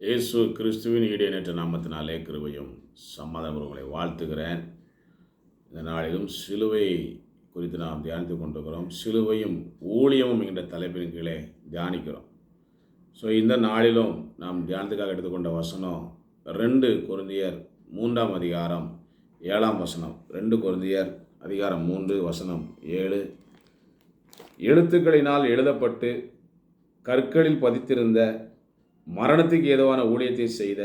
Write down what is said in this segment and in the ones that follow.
இயேசு கிறிஸ்துவின் ஈடேனற்ற நாமத்தினாலே கிருபையும் சம்மதம் உங்களை வாழ்த்துகிறேன். இந்த நாளிலும் சிலுவை குறித்து நாம் தியானித்து கொண்டிருக்கிறோம். சிலுவையும் ஊழியமும் என்கிற தலைப்பின் கீழே தியானிக்கிறோம். ஸோ இந்த நாளிலும் நாம் தியானத்துக்காக எடுத்துக்கொண்ட வசனம் ரெண்டு குருந்தியர் மூன்றாம் அதிகாரம் ஏழாம் வசனம். ரெண்டு குருந்தியர் அதிகாரம் மூன்று வசனம் ஏழு. எழுத்துக்களினால் எழுதப்பட்டு கற்களில் பதித்திருந்த மரணத்துக்கு ஏதுவான ஊழியத்தை செய்த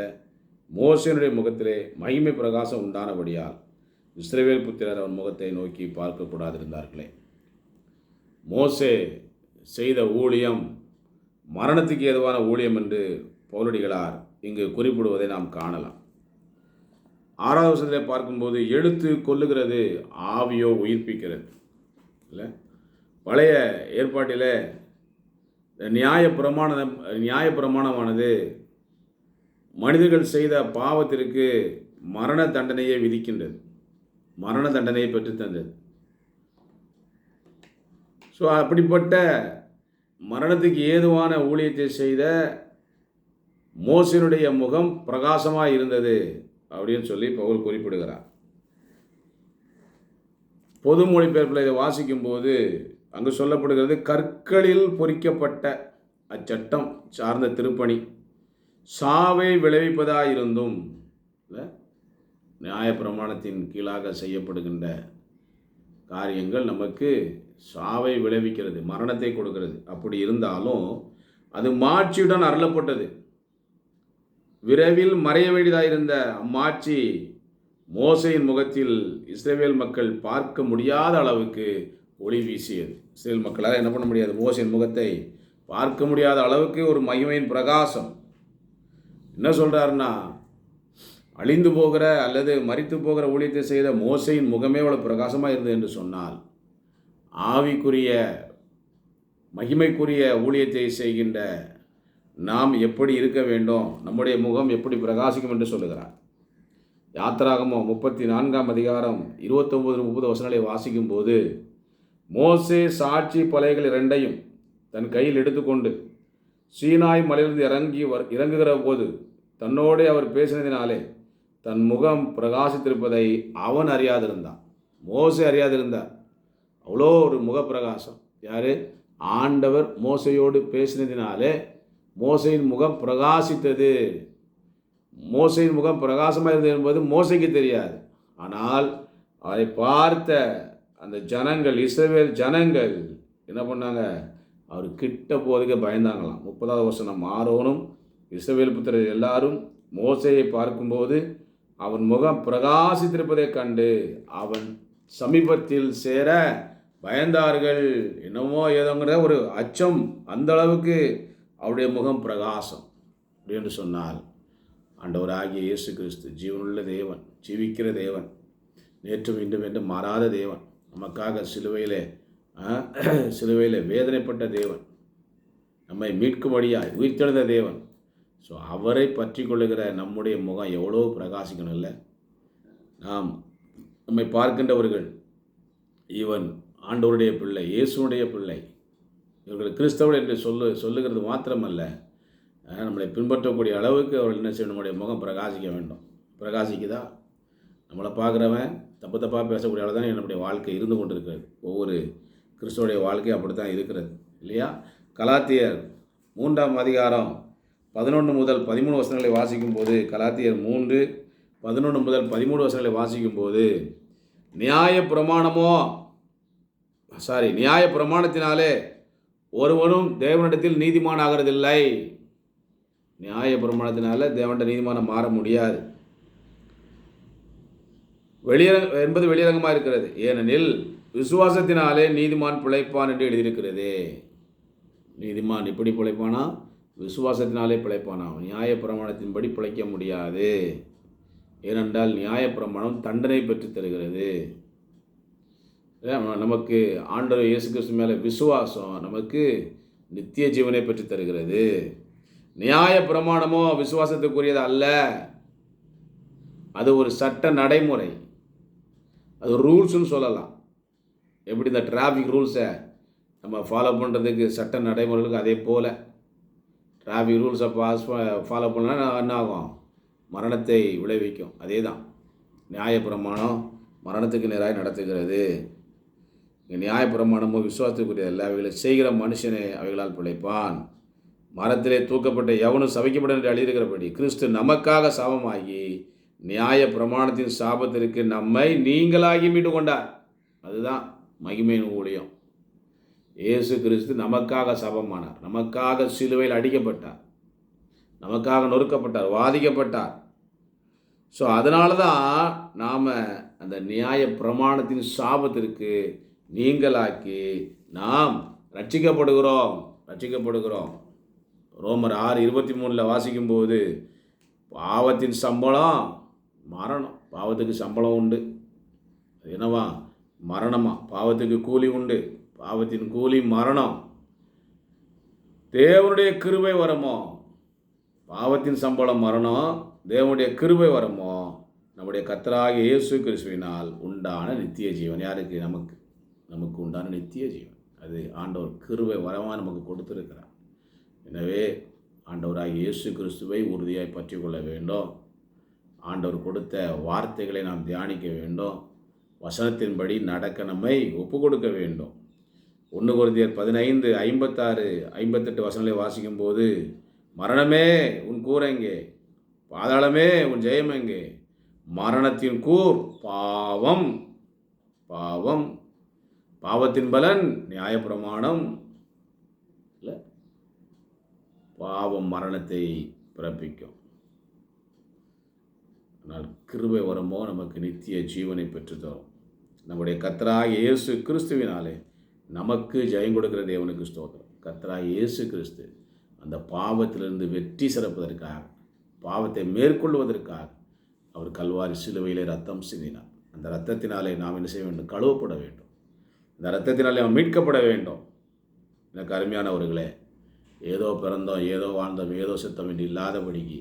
மோசனுடைய முகத்திலே மகிமை பிரகாசம் உண்டானபடியால் இஸ்ரேவேல் புத்திரர் அவன் முகத்தை நோக்கி பார்க்கக்கூடாதிருந்தார்களே மோசே செய்த ஊழியம் மரணத்துக்கு ஏதுவான ஊழியம் என்று பௌரடிகளார் இங்கு குறிப்பிடுவதை நாம் காணலாம். ஆறாவது வருஷத்தில் பார்க்கும்போது எழுத்து கொல்லுகிறது ஆவியோ உயிர்ப்பிக்கிறது. இல்லை? பழைய ஏற்பாட்டில் நியாய பிரமாணம் நியாய பிரமாணமானது மனிதர்கள் செய்த பாவத்திற்கு மரண தண்டனையை விதிக்கின்றது. மரண தண்டனையை பெற்று தந்தது. ஸோ அப்படிப்பட்ட மரணத்துக்கு ஏதுவான ஊழியத்தை செய்த மோசனுடைய முகம் பிரகாசமாக இருந்தது அப்படின்னு சொல்லி பவுல் குறிப்பிடுகிறார். பொது மொழிபெயர்ப்பில் இதை வாசிக்கும்போது அங்கு சொல்லப்படுகிறது கற்களில் பொறிக்கப்பட்ட அச்சட்டம் சார்ந்த திருப்பணி. சாவை விளைவிப்பதாயிருந்தும் நியாயப்பிரமாணத்தின் கீழாக செய்யப்படுகின்ற காரியங்கள் நமக்கு சாவை விளைவிக்கிறது மரணத்தை கொடுக்கிறது. அப்படி இருந்தாலும் அது மாட்சியுடன் அருளப்பட்டது. விரைவில் மறைய வேண்டியதாயிருந்த அம்மாட்சி மோசையின் முகத்தில் இஸ்ரேவேல் மக்கள் பார்க்க முடியாத அளவுக்கு ஒளி வீசியது. இஸ்ரேல் மக்களால் என்ன பண்ண முடியாது? மோசின் முகத்தை பார்க்க முடியாத அளவுக்கு ஒரு மகிமையின் பிரகாசம். என்ன சொல்கிறாருன்னா அழிந்து போகிற அல்லது மறித்து போகிற ஊழியத்தை செய்த மோசையின் முகமே அவ்வளோ பிரகாசமாக இருந்தது என்று சொன்னால் ஆவிக்குரிய மகிமைக்குரிய ஊழியத்தை செய்கின்ற நாம் எப்படி இருக்க வேண்டும்? நம்முடைய முகம் எப்படி பிரகாசிக்கும் என்று சொல்லுகிறார். யாத்திராகமோ முப்பத்தி நான்காம் அதிகாரம் இருபத்தொம்பது முப்பது வசனங்களை வாசிக்கும் போது மோசே சாட்சி பலைகள் இரண்டையும் தன் கையில் எடுத்துக்கொண்டு சீனாய் மலையிலிருந்து இறங்கி வர் இறங்குகிற போது தன்னோடே அவர் பேசினதினாலே தன் முகம் பிரகாசித்திருப்பதை அவன் அறியாதிருந்தான். மோசை அறியாதிருந்தார். அவ்வளோ ஒரு முகப்பிரகாசம். யார்? ஆண்டவர் மோசையோடு பேசினதினாலே மோசையின் முகம் பிரகாசித்தது. மோசையின் முகம் பிரகாசமாக இருந்தது என்பது மோசைக்கு தெரியாது. ஆனால் அவரை பார்த்த அந்த ஜனங்கள் இஸ்ரவேல் ஜனங்கள் என்ன பண்ணாங்க? அவர் கிட்ட போதுக்கு பயந்தாங்களாம். முப்பதாவது வருஷம் ஆரோனும் இஸ்ரவேல் புத்திரர் எல்லாரும் மோசையை பார்க்கும்போது அவன் முகம் பிரகாசித்திருப்பதைக் கண்டு அவன் சமீபத்தில் சேர பயந்தார்கள். என்னமோ ஏதோங்கிற ஒரு அச்சம் அந்த அளவுக்கு அவருடைய முகம் பிரகாசம் அப்படின்னு சொன்னால் ஆண்டவராகிய இயேசு கிறிஸ்து ஜீவனுள்ள தேவன் ஜீவிக்கிற தேவன் நேற்றும் இன்றும் என்று மாறாத தேவன். நமக்காக சிலுவையிலே சிலுவையில் வேதனைப்பட்ட தேவன் நம்மை மீட்கும்படியாக உயிர்த்தெழுந்த தேவன். ஸோ அவரை பற்றி கொள்ளுகிற நம்முடைய முகம் எவ்வளோ பிரகாசிக்கணும் இல்லை? நாம் நம்மை பார்க்கின்றவர்கள் இவன் ஆண்டவருடைய பிள்ளை இயேசுடைய பிள்ளை. இவர்கள் கிறிஸ்தவன் என்று சொல்லு சொல்லுகிறது மாத்திரமல்ல. நம்மளை பின்பற்றக்கூடிய அளவுக்கு அவர்கள் என்ன செய்ய நம்முடைய முகம் பிரகாசிக்க வேண்டும். பிரகாசிக்குதா? நம்மளை பார்க்குறவன் தப்பு தப்பாக பேசக்கூடிய அளவு தான் நம்முடைய வாழ்க்கை இருந்து கொண்டு இருக்கிறது ஒவ்வொரு கிறிஸ்துவோடைய வாழ்க்கை அப்படி தான் இருக்கிறது இல்லையா? கலாத்தியர் மூன்றாம் அதிகாரம் பதினொன்று முதல் பதிமூணு வசனங்களை வாசிக்கும் போது கலாத்தியர் மூன்று பதினொன்று முதல் பதிமூணு வசனங்களை வாசிக்கும் போது நியாய பிரமாணமோ சாரி நியாய பிரமாணத்தினாலே ஒருவனும் தேவனிடத்தில் நீதிமான் ஆகிறதில்லை. நியாய பிரமாணத்தினால தேவன்ட நீதிமானம் மாற முடியாது. வெளியரங் என்பது வெளியரங்கமாக இருக்கிறது. ஏனெனில் விசுவாசத்தினாலே நீதிமான் பிழைப்பான் என்று எழுதியிருக்கிறது. நீதிமான் இப்படி பிழைப்பானா? விசுவாசத்தினாலே பிழைப்பானா? நியாயப்பிரமாணத்தின்படி பிழைக்க முடியாது. ஏனென்றால் நியாய பிரமாணம் தண்டனை பெற்று தருகிறது. நமக்கு ஆண்டவர் இயேசு கிறிஸ்து மேலே விசுவாசம் நமக்கு நித்திய ஜீவனை பெற்று தருகிறது. நியாய பிரமாணமோ விசுவாசத்துக்குரியது அல்ல. அது ஒரு சட்ட நடைமுறை. அது ரூல்ஸ்னு சொல்லலாம். எப்படி இந்த டிராஃபிக் ரூல்ஸை நம்ம ஃபாலோ பண்ணுறதுக்கு சட்ட நடைமுறைகளுக்கு அதே போல். டிராஃபிக் ரூல்ஸை பாஸ் ஃபாலோ பண்ணால் என்ன ஆகும்? மரணத்தை விளைவிக்கும். அதே தான் நியாயப்பிரமாணம் மரணத்துக்கு நேராக நடத்துகிறது. இங்கே நியாயப்பிரமாணமோ விசுவாசத்துக்குரிய எல்லா அவைகளை செய்கிற மனுஷனே அவைகளால் பிழைப்பான். மரத்திலே தூக்கப்பட்ட எவனும் சபிக்கப்படும் என்று எழுதியிருக்கிறபடி கிறிஸ்து நமக்காக சமமாகி நியாய பிரமாணத்தின் சாபத்திற்கு நம்மை நீங்களாகி மீட்டு கொண்டார் அதுதான் மகிமையின் ஊழியம். இயேசு கிறிஸ்து நமக்காக சபமானார். நமக்காக சிலுவையில் அடிக்கப்பட்டார். நமக்காக நொறுக்கப்பட்டார் வாதிக்கப்பட்டார். ஸோ அதனால தான் நாம் அந்த நியாய பிரமாணத்தின் சாபத்திற்கு நீங்களாக்கி நாம் ரட்சிக்கப்படுகிறோம் ரட்சிக்கப்படுகிறோம். ரோமர் ஆறு இருபத்தி மூணில் வாசிக்கும்போது பாவத்தின் சம்பளம் மரணம். பாவத்துக்கு சம்பளம் உண்டு. அது என்னவா? மரணமா? பாவத்துக்கு கூலி உண்டு. பாவத்தின் கூலி மரணம். தேவனுடைய கிருபை வரமோ? பாவத்தின் சம்பளம் மரணம். தேவனுடைய கிருபை வரமோ? நம்முடைய கத்தராகிய இயேசு கிறிஸ்துவினால் உண்டான நித்திய ஜீவன். யாருக்கு? நமக்கு. நமக்கு உண்டான நித்திய ஜீவன். அது ஆண்டவர் கிருபை வரமாக நமக்கு கொடுத்துருக்கிறார். எனவே ஆண்டவராக இயேசு கிறிஸ்துவை உறுதியாய் பற்றி கொள்ள வேண்டும். ஆண்டவர் கொடுத்த வார்த்தைகளை நாம் தியானிக்க வேண்டும். வசனத்தின்படி நடக்க நம்மை ஒப்பு கொடுக்க வேண்டும். ஒன்று குருந்தியர் பதினைந்து ஐம்பத்தாறு ஐம்பத்தெட்டு வசனங்களை வாசிக்கும்போது மரணமே உன் கூர் எங்கே? பாதாளமே உன் ஜெயம் எங்கே? மரணத்தின் கூர் பாவம் பாவம். பாவத்தின் பலன் நியாயப்பிரமாணம். இல்லை? பாவம் மரணத்தை பிறப்பிக்கும். ஆனால் கிருபை வரமோ? நமக்கு நித்திய ஜீவனை பெற்றுத்தரும் நம்முடைய கத்தராக இயேசு கிறிஸ்துவினாலே நமக்கு ஜெயம் கொடுக்கிற தேவனுக்கு ஸ்தோத்திரம். கத்தராக இயேசு கிறிஸ்து அந்த பாவத்திலிருந்து வெற்றி சிறப்பதற்காக பாவத்தை மேற்கொள்வதற்காக அவர் கல்வாரி சிலுவையிலே ரத்தம் சிந்தினார். அந்த ரத்தத்தினாலே நாம் என்ன செய்ய வேண்டும்? கழுவப்பட வேண்டும். இந்த ரத்தத்தினாலே அவன் மீட்கப்பட வேண்டும். எனக்கு அருமையானவர்களே ஏதோ பிறந்தோம் ஏதோ வாழ்ந்தோம் ஏதோ சித்தம் என்று இல்லாதபடிக்கு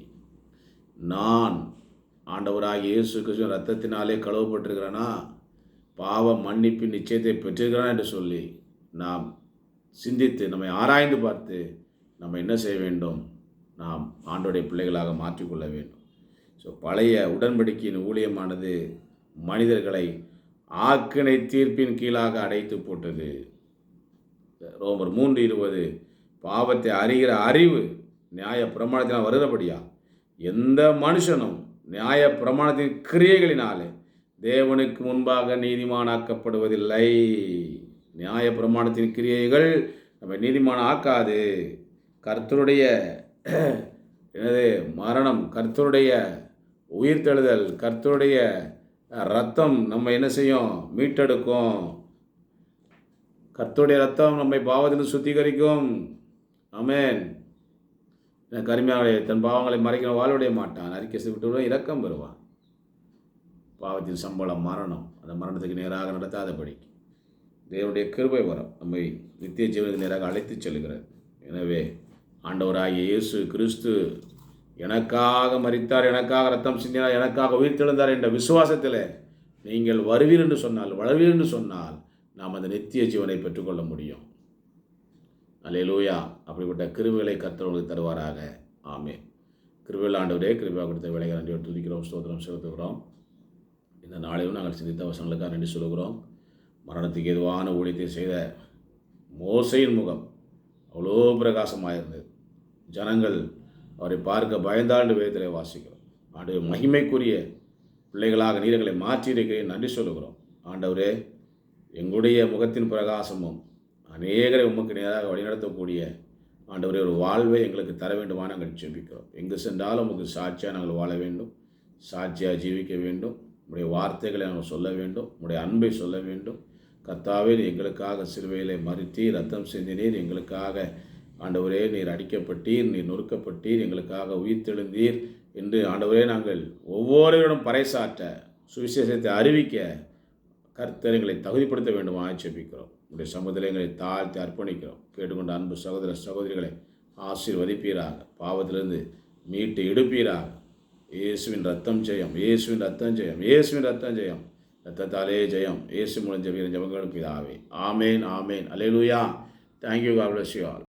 நான் ஆண்டவராக இயேசு கிறிஸ்து ரத்தத்தினாலே கழுவப்பட்டிருக்கிறானா? பாவ மன்னிப்பின் நிச்சயத்தை பெற்றிருக்கிறான் என்று சொல்லி நாம் சிந்தித்து நம்மை ஆராய்ந்து பார்த்து நம்ம என்ன செய்ய வேண்டும்? நாம் ஆண்டோடைய பிள்ளைகளாக மாற்றிக்கொள்ள வேண்டும். ஸோ பழைய உடன்படிக்கையின் ஊழியமானது மனிதர்களை ஆக்கினை தீர்ப்பின் கீழாக அடைத்து போட்டது. ரோமர் மூன்று இருபது பாவத்தை அறிகிற அறிவு நியாய பிரமாணத்தினால் வருகிறபடியா? எந்த மனுஷனும் நியாய பிரமாணத்தின் கிரியைகளினாலே தேவனுக்கு முன்பாக நீதிமானாக்கப்படுவதில்லை. நியாய பிரமாணத்தின் கிரியைகள் நம்ம நீதிமான ஆக்காது கர்த்தருடைய எனது மரணம் கர்த்தருடைய உயிர்த்தெழுதல் கர்த்தருடைய ரத்தம் நம்ம என்ன செய்யும்? மீட்டெடுக்கும். கர்த்தருடைய ரத்தம் நம்மை பாவத்தில் சுத்திகரிக்கும். அமேன் கருமையாளை தன் பாவங்களை மறைக்கிற வாழ்வுடைய மாட்டான். அறிக்கை விட்டு இரக்கம் பெறுவான். பாவத்தின் சம்பளம் மரணம். அந்த மரணத்துக்கு நேராக நடத்தாதபடி. தேவனுடைய கிருபை வரம். நம்மை நித்திய ஜீவனுக்கு நேராக அழைத்துச் செல்கிறது. எனவே ஆண்டவராகிய இயேசு கிறிஸ்து எனக்காக மறித்தார் எனக்காக ரத்தம் சிந்தினார் எனக்காக உயிர்த்தெழுந்தார் என்ற விசுவாசத்தில் நீங்கள் வருவீர் என்று சொன்னால் வளர்வீர் என்று சொன்னால் நாம் அந்த நித்திய ஜீவனை பெற்றுக்கொள்ள முடியும். லூயா அப்படிப்பட்ட கிருவிகளை கர்த்தவர்களுக்கு தருவாராக. ஆமே கிருவில் ஆண்டவரே கிருவியாக கொடுத்த வேலைகளை நன்றி துதிக்கிறோம் ஸ்தோத்திரம் செலுத்துகிறோம். இந்த நாளையும் நாங்கள் சிந்தித்த வசங்களுக்காக நன்றி சொல்கிறோம் மரணத்துக்கு எதுவான ஊழியத்தை செய்த மோசையின் முகம் அவ்வளோ பிரகாசமாக இருந்தது. ஜனங்கள் அவரை பார்க்க பயந்தாண்டு வேதத்தில் வாசிக்கிறோம். ஆண்டு மகிமைக்குரிய பிள்ளைகளாக நீரங்களை மாற்றியிருக்கிறேன் நன்றி சொல்லுகிறோம். ஆண்டவரே எங்களுடைய முகத்தின் பிரகாசமும் அநேகரை உமக்கு நேராக வழிநடத்தக்கூடிய ஆண்டவரே ஒரு வாழ்வை எங்களுக்கு தர வேண்டுமா நாங்கள் ஜெபிக்கிறோம். எங்கு சென்றாலும் உமக்கு சாட்சியாக நாங்கள் வாழ வேண்டும். சாட்சியாக ஜீவிக்க வேண்டும். உடைய வார்த்தைகளை நாங்கள் சொல்ல வேண்டும். உடைய அன்பை சொல்ல வேண்டும். கத்தாவே எங்களுக்காக சிலுவையிலே மறுத்தி ரத்தம் செஞ்சினீர் எங்களுக்காக ஆண்டவரே நீர் அடிக்கப்பட்டீர். நீர் நொறுக்கப்பட்டீர். எங்களுக்காக உயிர்த்தெழுந்தீர் என்று ஆண்டவரே நாங்கள் ஒவ்வொருவரும் பறைசாற்ற சுவிசேஷத்தை அறிவிக்க கர்த்தரைகளை தகுதிப்படுத்த வேண்டும். ஆட்சேபிக்கிறோம் உடைய சமுதாயங்களை தாழ்த்தி அர்ப்பணிக்கிறோம். கேட்டுக்கொண்ட அன்பு சகோதர சகோதரிகளை ஆசீர்வதிப்பீராக. பாவத்திலிருந்து மீட்டு எடுப்பீராக. இயேசுவின் ரத்தம் ஜெயம். இயேசுவின் ரத்தம் ஜெயம். இயேசுவின் ரத்தம் ஜெயம். ரத்தத்தாலே ஜெயம். இயேசு முடிஞ்ச வீர ஜபங்களும் இதாவே amen amen. Hallelujah thank you God bless you all